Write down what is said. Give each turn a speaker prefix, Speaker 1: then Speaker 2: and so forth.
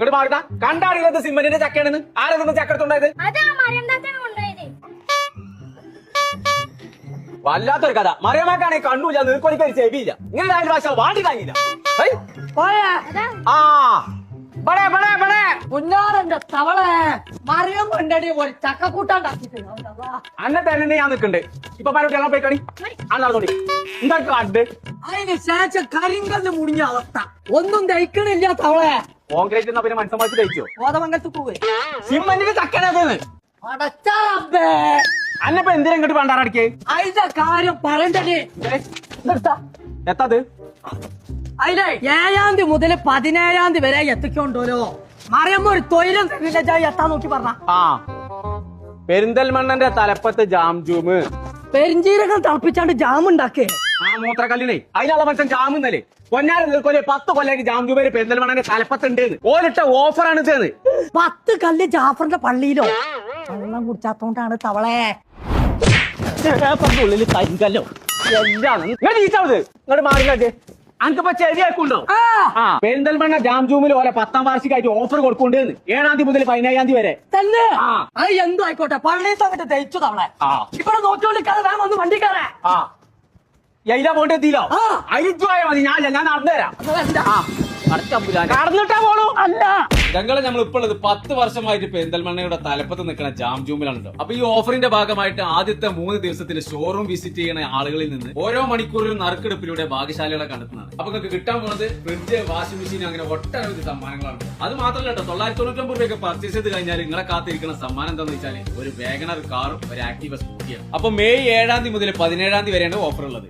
Speaker 1: ഇങ്ങോട്ട് മാറുന്ന കണ്ടാറിയത് സിമ്മന്റെ ചക്കയാണെന്ന്?
Speaker 2: ആരെന്താ ചക്കടത്തുണ്ടായത്
Speaker 1: വല്ലാത്തൊരു കഥ. മറിയമാക്കാണെങ്കിൽ കണ്ണൂല നീർക്കൊലിക്ക് ഒരു ചെവിയില്ല. ഇങ്ങനെ അതിന്റെ ഭാഷ വാണ്ടി താങ്ങില്ല ഹൈ.
Speaker 2: അതാ.
Speaker 1: ആ. ബടേ ബടേ ബടേ
Speaker 3: പുന്നാരന്റെ തവളെ മറിയം കൊണ്ടടി ഒരു ചക്കക്കൂട്ടാണ്ടാക്കിട്ട്
Speaker 1: അന്നെ തന്നെ ഞാൻ നിൽക്കണ്ട് ഇപ്പൊ പോയി എന്താ
Speaker 3: അതിന് ശേഷം കരിങ്കല്ല് മുടിഞ്ഞ അവസ്ഥ. ഒന്നും ദഹിക്കണില്ല തവളെ.
Speaker 1: കോൺക്രീറ്റ് എന്നാ പിന്നെ മനസ്സമാക്കി തയ്ച്ചോ?
Speaker 3: കോതമംഗലത്ത് പോവേ.
Speaker 1: സിമ്മന്റിന്റെ ചക്കനത്
Speaker 3: അടച്ചാറേ
Speaker 1: അന്നപ്പോ എന്തിനാ ഇങ്ങോട്ട് പണ്ടാറടിക്കേ?
Speaker 3: അതിന്റെ കാര്യം പറയണ്ടേ നിർത്താ.
Speaker 1: എത്തത്?
Speaker 3: അതിലെ ഏഴാം തീയതി മുതൽ പതിനേഴാം തീയതി വരെ എത്തിക്കൊണ്ടോലോ. മറിയമ്മ ഒരു തൊഴിലും എത്താൻ നോക്കി പറഞ്ഞ.
Speaker 1: ആ. പെരിന്തൽമണ്ണന്റെ തലപ്പത്ത് ജാം ജൂമ്.
Speaker 3: പെരിഞ്ചീരകം തിളപ്പിച്ചാണ്ട് ജാം ഉണ്ടാക്കേ
Speaker 1: ആ മൂത്രക്കല്ലിനെ അതിനുള്ള മനുഷ്യൻ ജാമുന്നല്ലേ പൊന്നാര നിൽക്കൊല്ലേ പത്ത് കൊല്ലായിട്ട് ജാം ജൂമേര് പെരുന്തൽമണ്ണന്റെ തലപ്പത്തുണ്ട് ഓലിട്ട ഓഫറാണ് ചെയ്ത്
Speaker 3: പത്ത് കല്ല് ജാഫറിന്റെ പള്ളിയിലോ? വെള്ളം കുടിച്ചാത്തോണ്ടാണ് തവളെ.
Speaker 1: ഉള്ളിൽ കരിങ്കല്ലോ ഈച്ചാവത് ഇങ്ങോട്ട് അനക്കിപ്പോ ചെവിയാക്കുണ്ടോ? പെരിന്തൽമണ്ണ ജാം ജൂമിൽ ഓരോ പത്താം വാർഷികമായിട്ട് ഓഫർ കൊടുക്കുന്നുണ്ട് ഏഴാം തീയതി മുതൽ പതിനേഴാം തീയതി വരെ.
Speaker 3: തന്നെ. അത് എന്തും ആയിക്കോട്ടെ. പള്ളിയിൽ തന്നിട്ട് തയ്ച്ചു തവളെ.
Speaker 1: ഇപ്പൊ
Speaker 3: ഇവിടെ നോക്കിക്കൊണ്ടിരിക്കാതെ വേണം ഒന്ന്
Speaker 1: വണ്ടിക്കാറേ എയില പോണ്ട് എത്തിയില്ലോ. മതി. ഞാൻ ഞാൻ നടന്നു തരാം. കടന്നിട്ടാ പോണു?
Speaker 3: അല്ല.
Speaker 4: ഞങ്ങളെ നമ്മൾ ഇപ്പോൾ ഉള്ളത് പത്ത് വർഷമായിട്ട് പെന്തൽമണ്ണയുടെ തലപ്പത്ത് നിൽക്കുന്ന ജാം ജൂമിലാണ് അപ്പൊ ഈ ഓഫറിന്റെ ഭാഗമായിട്ട് ആദ്യത്തെ മൂന്ന് ദിവസത്തിൽ ഷോറൂം വിസിറ്റ് ചെയ്യുന്ന ആളുകളിൽ നിന്ന് ഓരോ മണിക്കൂറിലും നറുക്കെടുപ്പിലൂടെ ഭാഗ്യശാലികളെ കണ്ടെത്തുന്നതാണ്. അപ്പൊ നിങ്ങൾക്ക് കിട്ടാൻ പോകുന്നത് ഫ്രിഡ്ജ് വാഷിംഗ് മെഷീൻ അങ്ങനെ ഒട്ടനവധി സമ്മാനങ്ങളാണ്. അത് മാത്രമല്ല കേട്ടോ തൊള്ളായിരത്തി തൊണ്ണൂറ്റൊമ്പത് രൂപയൊക്കെ പർച്ചേസ് ചെയ്ത് കഴിഞ്ഞാൽ നിങ്ങളെ കാത്തിരിക്കുന്ന സമ്മാനം എന്താണെന്ന് വെച്ചാൽ ഒരു വേഗണർ കാറും ഒരു ആക്ടീവ സ്കൂട്ടിയാണ് അപ്പൊ മെയ് ഏഴാം തീയതി മുതൽ പതിനേഴാം തീയതി വരെയാണ് ഓഫർ ഉള്ളത്.